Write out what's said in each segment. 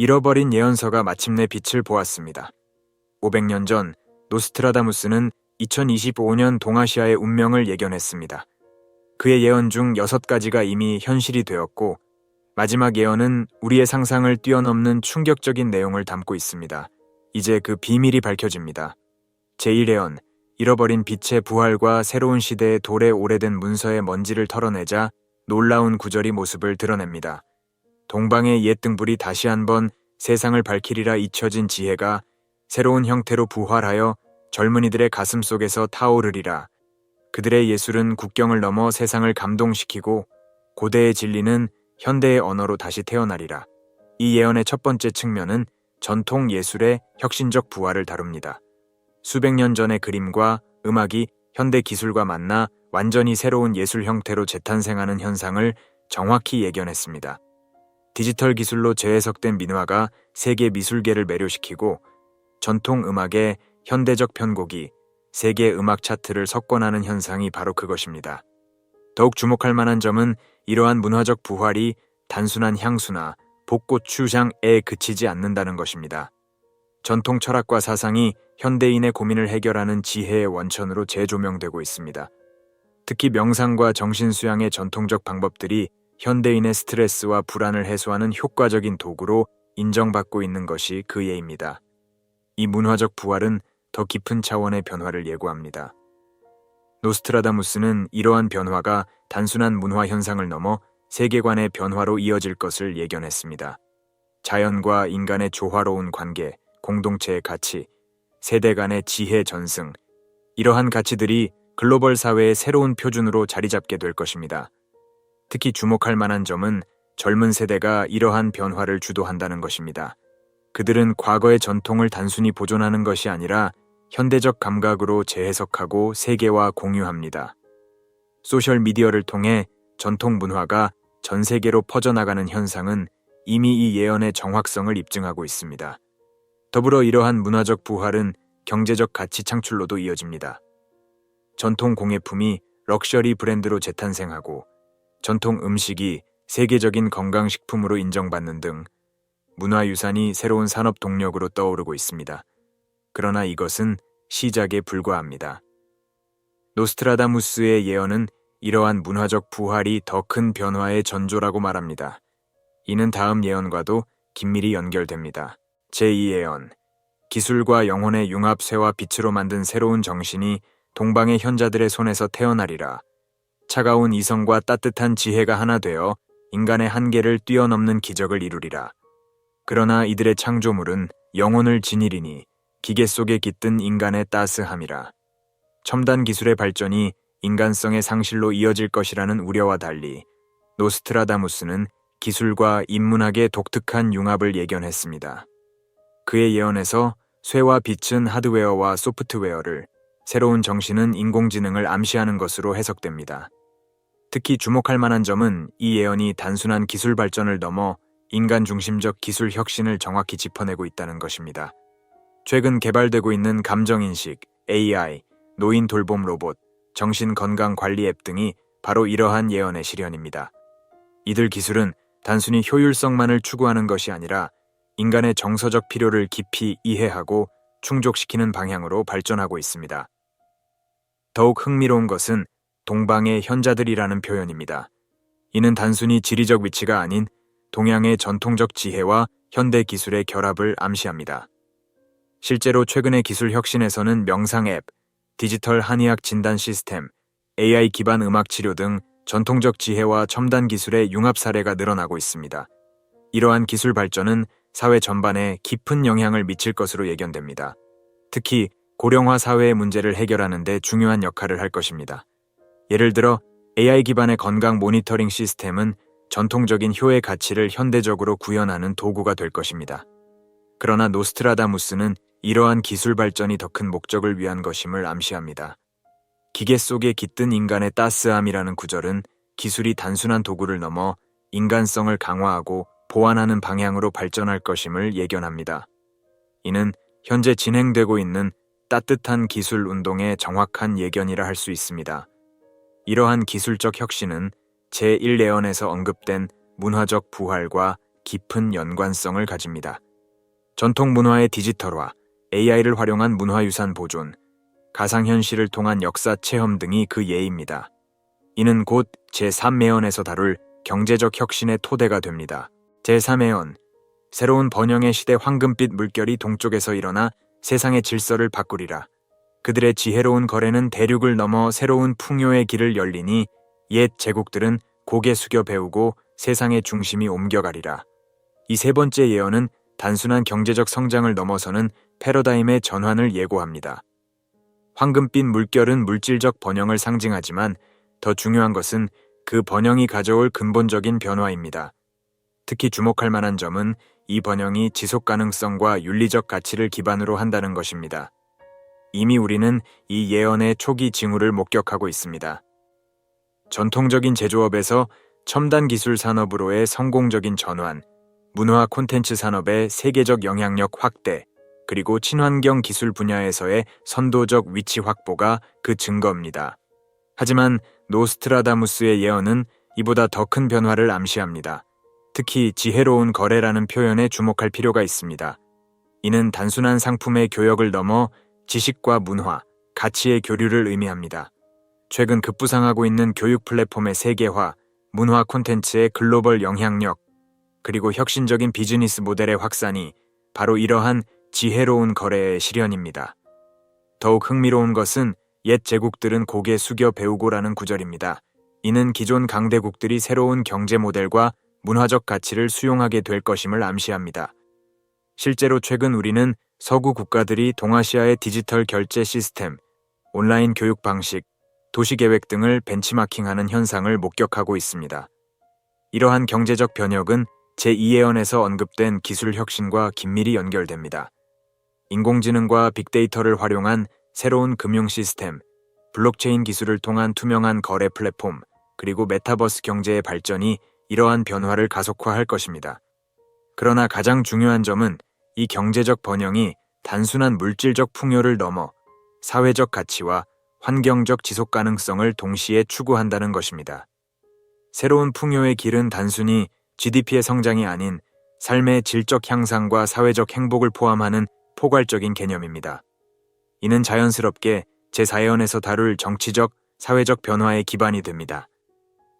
잃어버린 예언서가 마침내 빛을 보았습니다. 500년 전 노스트라다무스는 2025년 동아시아의 운명을 예견했습니다. 그의 예언 중 6가지가 이미 현실이 되었고 마지막 예언은 우리의 상상을 뛰어넘는 충격적인 내용을 담고 있습니다. 이제 그 비밀이 밝혀집니다. 제1예언, 잃어버린 빛의 부활과 새로운 시대의 돌에 오래된 문서의 먼지를 털어내자 놀라운 구절이 모습을 드러냅니다. 동방의 옛 등불이 다시 한번 세상을 밝히리라 잊혀진 지혜가 새로운 형태로 부활하여 젊은이들의 가슴 속에서 타오르리라. 그들의 예술은 국경을 넘어 세상을 감동시키고 고대의 진리는 현대의 언어로 다시 태어나리라. 이 예언의 첫 번째 측면은 전통 예술의 혁신적 부활을 다룹니다. 수백 년 전의 그림과 음악이 현대 기술과 만나 완전히 새로운 예술 형태로 재탄생하는 현상을 정확히 예견했습니다. 디지털 기술로 재해석된 민화가 세계 미술계를 매료시키고 전통 음악의 현대적 편곡이 세계 음악 차트를 석권하는 현상이 바로 그것입니다. 더욱 주목할 만한 점은 이러한 문화적 부활이 단순한 향수나 벚꽃 추장에 그치지 않는다는 것입니다. 전통 철학과 사상이 현대인의 고민을 해결하는 지혜의 원천으로 재조명되고 있습니다. 특히 명상과 정신수양의 전통적 방법들이 현대인의 스트레스와 불안을 해소하는 효과적인 도구로 인정받고 있는 것이 그 예입니다. 이 문화적 부활은 더 깊은 차원의 변화를 예고합니다. 노스트라다무스는 이러한 변화가 단순한 문화 현상을 넘어 세계관의 변화로 이어질 것을 예견했습니다. 자연과 인간의 조화로운 관계, 공동체의 가치, 세대 간의 지혜 전승, 이러한 가치들이 글로벌 사회의 새로운 표준으로 자리 잡게 될 것입니다. 특히 주목할 만한 점은 젊은 세대가 이러한 변화를 주도한다는 것입니다. 그들은 과거의 전통을 단순히 보존하는 것이 아니라 현대적 감각으로 재해석하고 세계와 공유합니다. 소셜 미디어를 통해 전통 문화가 전 세계로 퍼져나가는 현상은 이미 이 예언의 정확성을 입증하고 있습니다. 더불어 이러한 문화적 부활은 경제적 가치 창출로도 이어집니다. 전통 공예품이 럭셔리 브랜드로 재탄생하고 전통 음식이 세계적인 건강식품으로 인정받는 등 문화유산이 새로운 산업 동력으로 떠오르고 있습니다. 그러나 이것은 시작에 불과합니다. 노스트라다무스의 예언은 이러한 문화적 부활이 더 큰 변화의 전조라고 말합니다. 이는 다음 예언과도 긴밀히 연결됩니다. 제2예언 기술과 영혼의 융합쇠와 빛으로 만든 새로운 정신이 동방의 현자들의 손에서 태어나리라. 차가운 이성과 따뜻한 지혜가 하나 되어 인간의 한계를 뛰어넘는 기적을 이루리라. 그러나 이들의 창조물은 영혼을 지니리니 기계 속에 깃든 인간의 따스함이라. 첨단 기술의 발전이 인간성의 상실로 이어질 것이라는 우려와 달리 노스트라다무스는 기술과 인문학의 독특한 융합을 예견했습니다. 그의 예언에서 쇠와 빛은 하드웨어와 소프트웨어를, 새로운 정신은 인공지능을 암시하는 것으로 해석됩니다. 특히 주목할 만한 점은 이 예언이 단순한 기술 발전을 넘어 인간 중심적 기술 혁신을 정확히 짚어내고 있다는 것입니다. 최근 개발되고 있는 감정인식, AI, 노인 돌봄 로봇, 정신 건강 관리 앱 등이 바로 이러한 예언의 실현입니다. 이들 기술은 단순히 효율성만을 추구하는 것이 아니라 인간의 정서적 필요를 깊이 이해하고 충족시키는 방향으로 발전하고 있습니다. 더욱 흥미로운 것은 동방의 현자들이라는 표현입니다. 이는 단순히 지리적 위치가 아닌 동양의 전통적 지혜와 현대 기술의 결합을 암시합니다. 실제로 최근의 기술 혁신에서는 명상 앱, 디지털 한의학 진단 시스템, AI 기반 음악 치료 등 전통적 지혜와 첨단 기술의 융합 사례가 늘어나고 있습니다. 이러한 기술 발전은 사회 전반에 깊은 영향을 미칠 것으로 예견됩니다. 특히 고령화 사회의 문제를 해결하는 데 중요한 역할을 할 것입니다. 예를 들어 AI 기반의 건강 모니터링 시스템은 전통적인 효의 가치를 현대적으로 구현하는 도구가 될 것입니다. 그러나 노스트라다무스는 이러한 기술 발전이 더 큰 목적을 위한 것임을 암시합니다. 기계 속에 깃든 인간의 따스함이라는 구절은 기술이 단순한 도구를 넘어 인간성을 강화하고 보완하는 방향으로 발전할 것임을 예견합니다. 이는 현재 진행되고 있는 따뜻한 기술 운동의 정확한 예견이라 할 수 있습니다. 이러한 기술적 혁신은 제1예언에서 언급된 문화적 부활과 깊은 연관성을 가집니다. 전통 문화의 디지털화, AI를 활용한 문화유산 보존, 가상현실을 통한 역사 체험 등이 그 예입니다. 이는 곧 제3매연에서 다룰 경제적 혁신의 토대가 됩니다. 제3매연, 새로운 번영의 시대 황금빛 물결이 동쪽에서 일어나 세상의 질서를 바꾸리라. 그들의 지혜로운 거래는 대륙을 넘어 새로운 풍요의 길을 열리니 옛 제국들은 고개 숙여 배우고 세상의 중심이 옮겨가리라. 이 세 번째 예언은 단순한 경제적 성장을 넘어서는 패러다임의 전환을 예고합니다. 황금빛 물결은 물질적 번영을 상징하지만 더 중요한 것은 그 번영이 가져올 근본적인 변화입니다. 특히 주목할 만한 점은 이 번영이 지속 가능성과 윤리적 가치를 기반으로 한다는 것입니다. 이미 우리는 이 예언의 초기 징후를 목격하고 있습니다. 전통적인 제조업에서 첨단 기술 산업으로의 성공적인 전환, 문화 콘텐츠 산업의 세계적 영향력 확대, 그리고 친환경 기술 분야에서의 선도적 위치 확보가 그 증거입니다. 하지만 노스트라다무스의 예언은 이보다 더 큰 변화를 암시합니다. 특히 지혜로운 거래라는 표현에 주목할 필요가 있습니다. 이는 단순한 상품의 교역을 넘어 지식과 문화, 가치의 교류를 의미합니다. 최근 급부상하고 있는 교육 플랫폼의 세계화, 문화 콘텐츠의 글로벌 영향력, 그리고 혁신적인 비즈니스 모델의 확산이 바로 이러한 지혜로운 거래의 실현입니다. 더욱 흥미로운 것은 옛 제국들은 고개 숙여 배우고라는 구절입니다. 이는 기존 강대국들이 새로운 경제 모델과 문화적 가치를 수용하게 될 것임을 암시합니다. 실제로 최근 우리는 서구 국가들이 동아시아의 디지털 결제 시스템, 온라인 교육 방식, 도시 계획 등을 벤치마킹하는 현상을 목격하고 있습니다. 이러한 경제적 변혁은 제2예언에서 언급된 기술 혁신과 긴밀히 연결됩니다. 인공지능과 빅데이터를 활용한 새로운 금융 시스템, 블록체인 기술을 통한 투명한 거래 플랫폼, 그리고 메타버스 경제의 발전이 이러한 변화를 가속화할 것입니다. 그러나 가장 중요한 점은 이 경제적 번영이 단순한 물질적 풍요를 넘어 사회적 가치와 환경적 지속 가능성을 동시에 추구한다는 것입니다. 새로운 풍요의 길은 단순히 GDP의 성장이 아닌 삶의 질적 향상과 사회적 행복을 포함하는 포괄적인 개념입니다. 이는 자연스럽게 제4예언에서 다룰 정치적, 사회적 변화의 기반이 됩니다.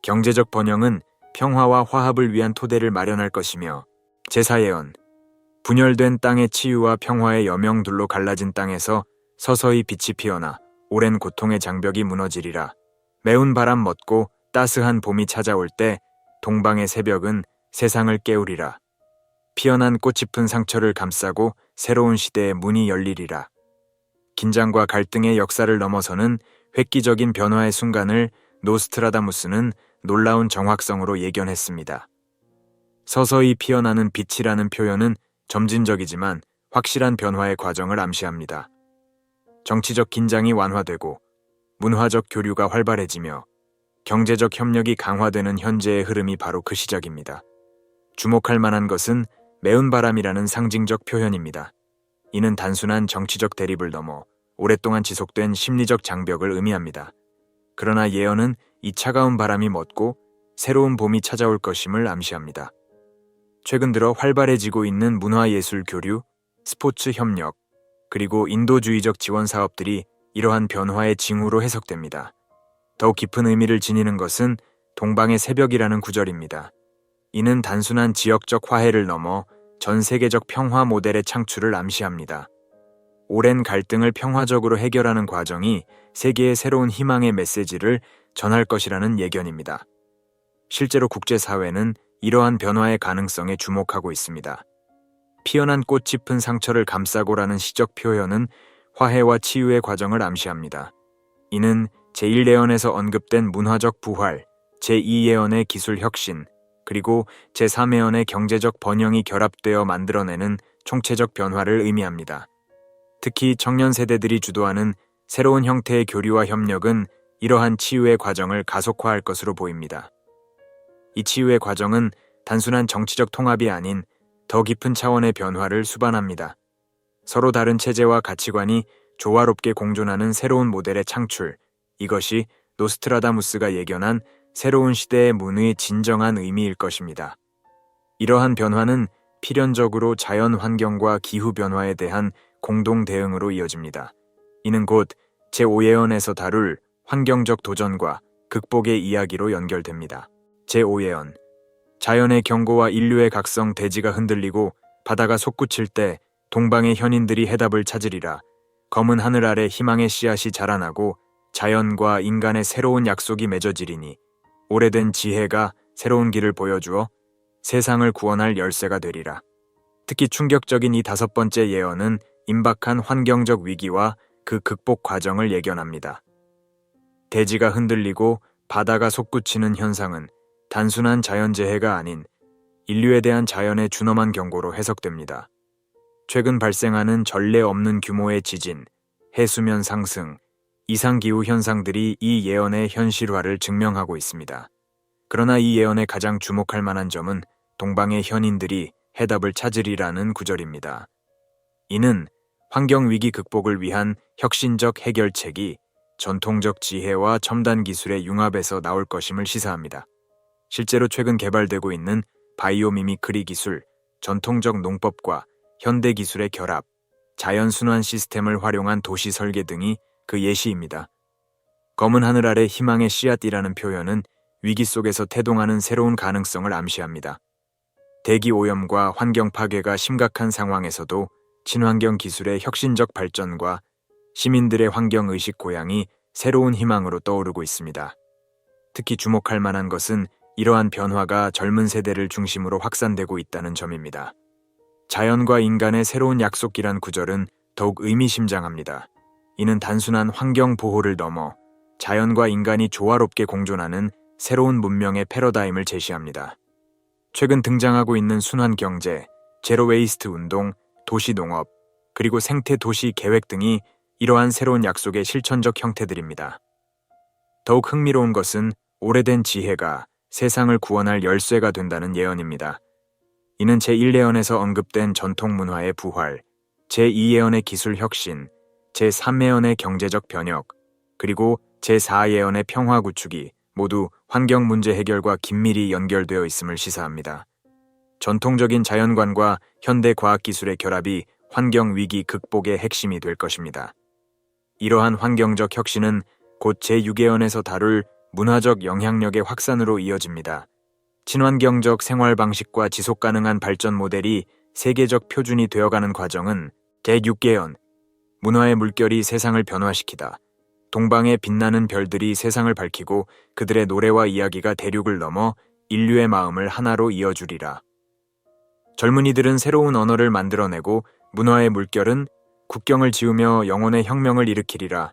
경제적 번영은 평화와 화합을 위한 토대를 마련할 것이며 제4예언, 분열된 땅의 치유와 평화의 여명들로 갈라진 땅에서 서서히 빛이 피어나 오랜 고통의 장벽이 무너지리라. 매운 바람 멎고 따스한 봄이 찾아올 때 동방의 새벽은 세상을 깨우리라. 피어난 꽃잎은 상처를 감싸고 새로운 시대의 문이 열리리라. 긴장과 갈등의 역사를 넘어서는 획기적인 변화의 순간을 노스트라다무스는 놀라운 정확성으로 예견했습니다. 서서히 피어나는 빛이라는 표현은 점진적이지만 확실한 변화의 과정을 암시합니다. 정치적 긴장이 완화되고 문화적 교류가 활발해지며 경제적 협력이 강화되는 현재의 흐름이 바로 그 시작입니다. 주목할 만한 것은 매운 바람이라는 상징적 표현입니다. 이는 단순한 정치적 대립을 넘어 오랫동안 지속된 심리적 장벽을 의미합니다. 그러나 예언은 이 차가운 바람이 멎고 새로운 봄이 찾아올 것임을 암시합니다. 최근 들어 활발해지고 있는 문화예술 교류, 스포츠 협력, 그리고 인도주의적 지원 사업들이 이러한 변화의 징후로 해석됩니다. 더욱 깊은 의미를 지니는 것은 동방의 새벽이라는 구절입니다. 이는 단순한 지역적 화해를 넘어 전 세계적 평화 모델의 창출을 암시합니다. 오랜 갈등을 평화적으로 해결하는 과정이 세계의 새로운 희망의 메시지를 전할 것이라는 예견입니다. 실제로 국제사회는 이러한 변화의 가능성에 주목하고 있습니다. 피어난 꽃 짚은 상처를 감싸고라는 시적 표현은 화해와 치유의 과정을 암시합니다. 이는 제1예언에서 언급된 문화적 부활, 제2예언의 기술 혁신, 그리고 제3예언의 경제적 번영이 결합되어 만들어내는 총체적 변화를 의미합니다. 특히 청년 세대들이 주도하는 새로운 형태의 교류와 협력은 이러한 치유의 과정을 가속화할 것으로 보입니다. 이 치유의 과정은 단순한 정치적 통합이 아닌 더 깊은 차원의 변화를 수반합니다. 서로 다른 체제와 가치관이 조화롭게 공존하는 새로운 모델의 창출, 이것이 노스트라다무스가 예견한 새로운 시대의 문의 진정한 의미일 것입니다. 이러한 변화는 필연적으로 자연 환경과 기후 변화에 대한 공동 대응으로 이어집니다. 이는 곧 제5예언에서 다룰 환경적 도전과 극복의 이야기로 연결됩니다. 제5예언 자연의 경고와 인류의 각성 대지가 흔들리고 바다가 솟구칠 때 동방의 현인들이 해답을 찾으리라. 검은 하늘 아래 희망의 씨앗이 자라나고 자연과 인간의 새로운 약속이 맺어지리니 오래된 지혜가 새로운 길을 보여주어 세상을 구원할 열쇠가 되리라. 특히 충격적인 이 다섯 번째 예언은 임박한 환경적 위기와 그 극복 과정을 예견합니다. 대지가 흔들리고 바다가 솟구치는 현상은 단순한 자연재해가 아닌 인류에 대한 자연의 준엄한 경고로 해석됩니다. 최근 발생하는 전례 없는 규모의 지진, 해수면 상승, 이상기후 현상들이 이 예언의 현실화를 증명하고 있습니다. 그러나 이 예언의 가장 주목할 만한 점은 동방의 현인들이 해답을 찾으리라는 구절입니다. 이는 환경위기 극복을 위한 혁신적 해결책이 전통적 지혜와 첨단 기술의 융합에서 나올 것임을 시사합니다. 실제로 최근 개발되고 있는 바이오미미크리 기술, 전통적 농법과 현대 기술의 결합, 자연 순환 시스템을 활용한 도시 설계 등이 그 예시입니다. 검은 하늘 아래 희망의 씨앗이라는 표현은 위기 속에서 태동하는 새로운 가능성을 암시합니다. 대기 오염과 환경 파괴가 심각한 상황에서도 친환경 기술의 혁신적 발전과 시민들의 환경 의식 고양이 새로운 희망으로 떠오르고 있습니다. 특히 주목할 만한 것은 이러한 변화가 젊은 세대를 중심으로 확산되고 있다는 점입니다. 자연과 인간의 새로운 약속이란 구절은 더욱 의미심장합니다. 이는 단순한 환경 보호를 넘어 자연과 인간이 조화롭게 공존하는 새로운 문명의 패러다임을 제시합니다. 최근 등장하고 있는 순환 경제, 제로 웨이스트 운동, 도시 농업, 그리고 생태 도시 계획 등이 이러한 새로운 약속의 실천적 형태들입니다. 더욱 흥미로운 것은 오래된 지혜가 세상을 구원할 열쇠가 된다는 예언입니다. 이는 제1예언에서 언급된 전통 문화의 부활, 제2예언의 기술 혁신, 제3예언의 경제적 변혁, 그리고 제4예언의 평화 구축이 모두 환경 문제 해결과 긴밀히 연결되어 있음을 시사합니다. 전통적인 자연관과 현대 과학 기술의 결합이 환경 위기 극복의 핵심이 될 것입니다. 이러한 환경적 혁신은 곧 제6예언에서 다룰 문화적 영향력의 확산으로 이어집니다. 친환경적 생활 방식과 지속 가능한 발전 모델이 세계적 표준이 되어가는 과정은 제6예언 문화의 물결이 세상을 변화시키다. 동방의 빛나는 별들이 세상을 밝히고 그들의 노래와 이야기가 대륙을 넘어 인류의 마음을 하나로 이어주리라. 젊은이들은 새로운 언어를 만들어내고 문화의 물결은 국경을 지우며 영혼의 혁명을 일으키리라.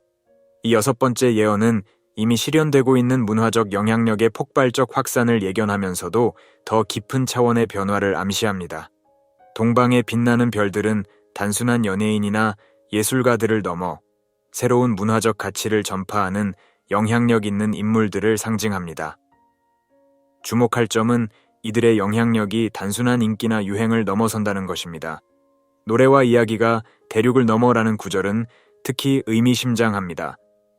이 여섯 번째 예언은 이미 실현되고 있는 문화적 영향력의 폭발적 확산을 예견하면서도 더 깊은 차원의 변화를 암시합니다. 동방의 빛나는 별들은 단순한 연예인이나 예술가들을 넘어 새로운 문화적 가치를 전파하는 영향력 있는 인물들을 상징합니다. 주목할 점은 이들의 영향력이 단순한 인기나 유행을 넘어선다는 것입니다. 노래와 이야기가 대륙을 넘어라는 구절은 특히 의미심장합니다.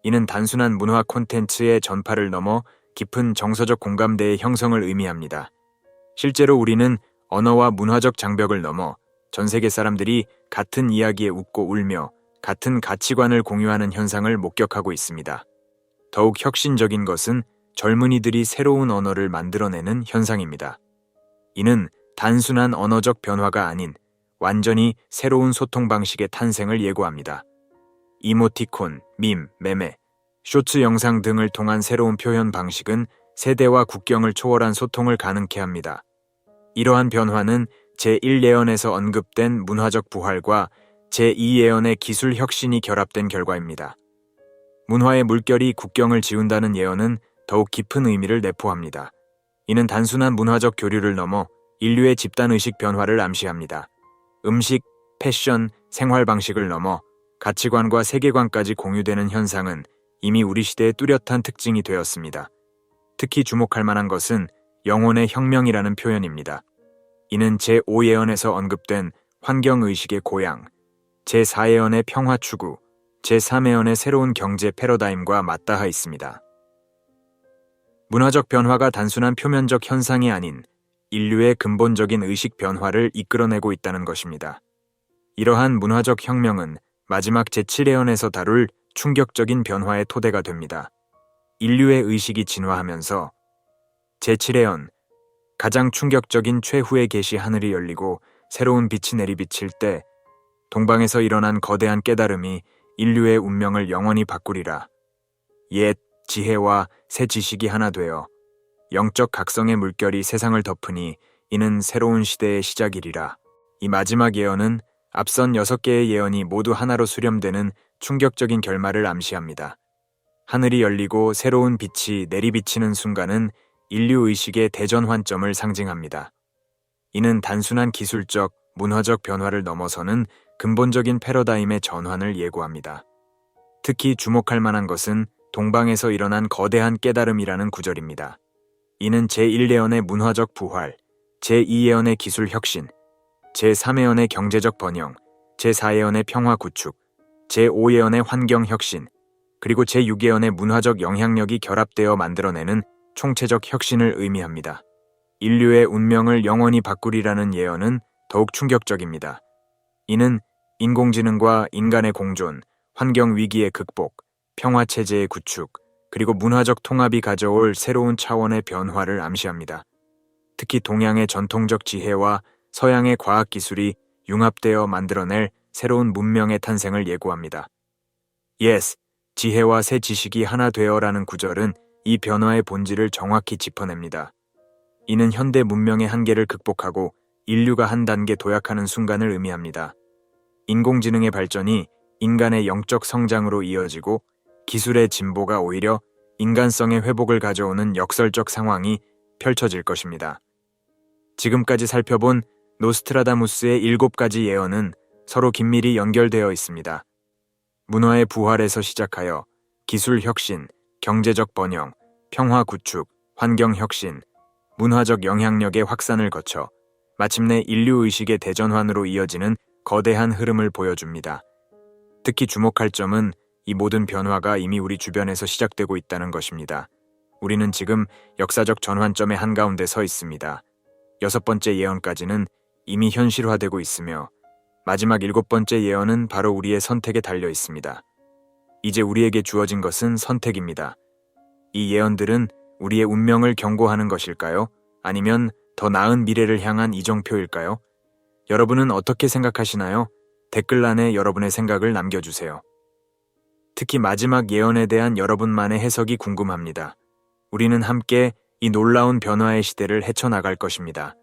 이는 단순한 문화 콘텐츠의 전파를 넘어 깊은 정서적 공감대의 형성을 의미합니다. 실제로 우리는 언어와 문화적 장벽을 넘어 전 세계 사람들이 같은 이야기에 웃고 울며 같은 가치관을 공유하는 현상을 목격하고 있습니다. 더욱 혁신적인 것은 젊은이들이 새로운 언어를 만들어내는 현상입니다. 이는 단순한 언어적 변화가 아닌 완전히 새로운 소통 방식의 탄생을 예고합니다. 이모티콘, 밈, 메메, 쇼츠 영상 등을 통한 새로운 표현 방식은 세대와 국경을 초월한 소통을 가능케 합니다. 이러한 변화는 제1예언에서 언급된 문화적 부활과 제2예언의 기술 혁신이 결합된 결과입니다. 문화의 물결이 국경을 지운다는 예언은 더욱 깊은 의미를 내포합니다. 이는 단순한 문화적 교류를 넘어 인류의 집단의식 변화를 암시합니다. 음식, 패션, 생활 방식을 넘어 가치관과 세계관까지 공유되는 현상은 이미 우리 시대의 뚜렷한 특징이 되었습니다. 특히 주목할 만한 것은 영혼의 혁명이라는 표현입니다. 이는 제5예언에서 언급된 환경의식의 고향, 제4예언의 평화 추구, 제3예언의 새로운 경제 패러다임과 맞닿아 있습니다. 문화적 변화가 단순한 표면적 현상이 아닌 인류의 근본적인 의식 변화를 이끌어내고 있다는 것입니다. 이러한 문화적 혁명은 마지막 제7회원에서 다룰 충격적인 변화의 토대가 됩니다. 인류의 의식이 진화하면서 제7회원 가장 충격적인 최후의 계시 하늘이 열리고 새로운 빛이 내리비칠 때 동방에서 일어난 거대한 깨달음이 인류의 운명을 영원히 바꾸리라. 옛 지혜와 새 지식이 하나 되어 영적 각성의 물결이 세상을 덮으니 이는 새로운 시대의 시작이리라. 이 마지막 예언은 앞선 여섯 개의 예언이 모두 하나로 수렴되는 충격적인 결말을 암시합니다. 하늘이 열리고 새로운 빛이 내리비치는 순간은 인류 의식의 대전환점을 상징합니다. 이는 단순한 기술적, 문화적 변화를 넘어서는 근본적인 패러다임의 전환을 예고합니다. 특히 주목할 만한 것은 동방에서 일어난 거대한 깨달음이라는 구절입니다. 이는 제1예언의 문화적 부활, 제2예언의 기술 혁신, 제3예언의 경제적 번영, 제4예언의 평화 구축, 제5예언의 환경 혁신, 그리고 제6예언의 문화적 영향력이 결합되어 만들어내는 총체적 혁신을 의미합니다. 인류의 운명을 영원히 바꾸리라는 예언은 더욱 충격적입니다. 이는 인공지능과 인간의 공존, 환경 위기의 극복, 평화 체제의 구축, 그리고 문화적 통합이 가져올 새로운 차원의 변화를 암시합니다. 특히 동양의 전통적 지혜와 서양의 과학 기술이 융합되어 만들어낼 새로운 문명의 탄생을 예고합니다. Yes, 지혜와 새 지식이 하나 되어라는 구절은 이 변화의 본질을 정확히 짚어냅니다. 이는 현대 문명의 한계를 극복하고 인류가 한 단계 도약하는 순간을 의미합니다. 인공지능의 발전이 인간의 영적 성장으로 이어지고 기술의 진보가 오히려 인간성의 회복을 가져오는 역설적 상황이 펼쳐질 것입니다. 지금까지 살펴본 노스트라다무스의 일곱 가지 예언은 서로 긴밀히 연결되어 있습니다. 문화의 부활에서 시작하여 기술 혁신, 경제적 번영, 평화 구축, 환경 혁신, 문화적 영향력의 확산을 거쳐 마침내 인류 의식의 대전환으로 이어지는 거대한 흐름을 보여줍니다. 특히 주목할 점은 이 모든 변화가 이미 우리 주변에서 시작되고 있다는 것입니다. 우리는 지금 역사적 전환점의 한가운데 서 있습니다. 여섯 번째 예언까지는 이미 현실화되고 있으며 마지막 일곱 번째 예언은 바로 우리의 선택에 달려 있습니다. 이제 우리에게 주어진 것은 선택입니다. 이 예언들은 우리의 운명을 경고하는 것일까요? 아니면 더 나은 미래를 향한 이정표일까요? 여러분은 어떻게 생각하시나요? 댓글란에 여러분의 생각을 남겨주세요. 특히 마지막 예언에 대한 여러분만의 해석이 궁금합니다. 우리는 함께 이 놀라운 변화의 시대를 헤쳐나갈 것입니다.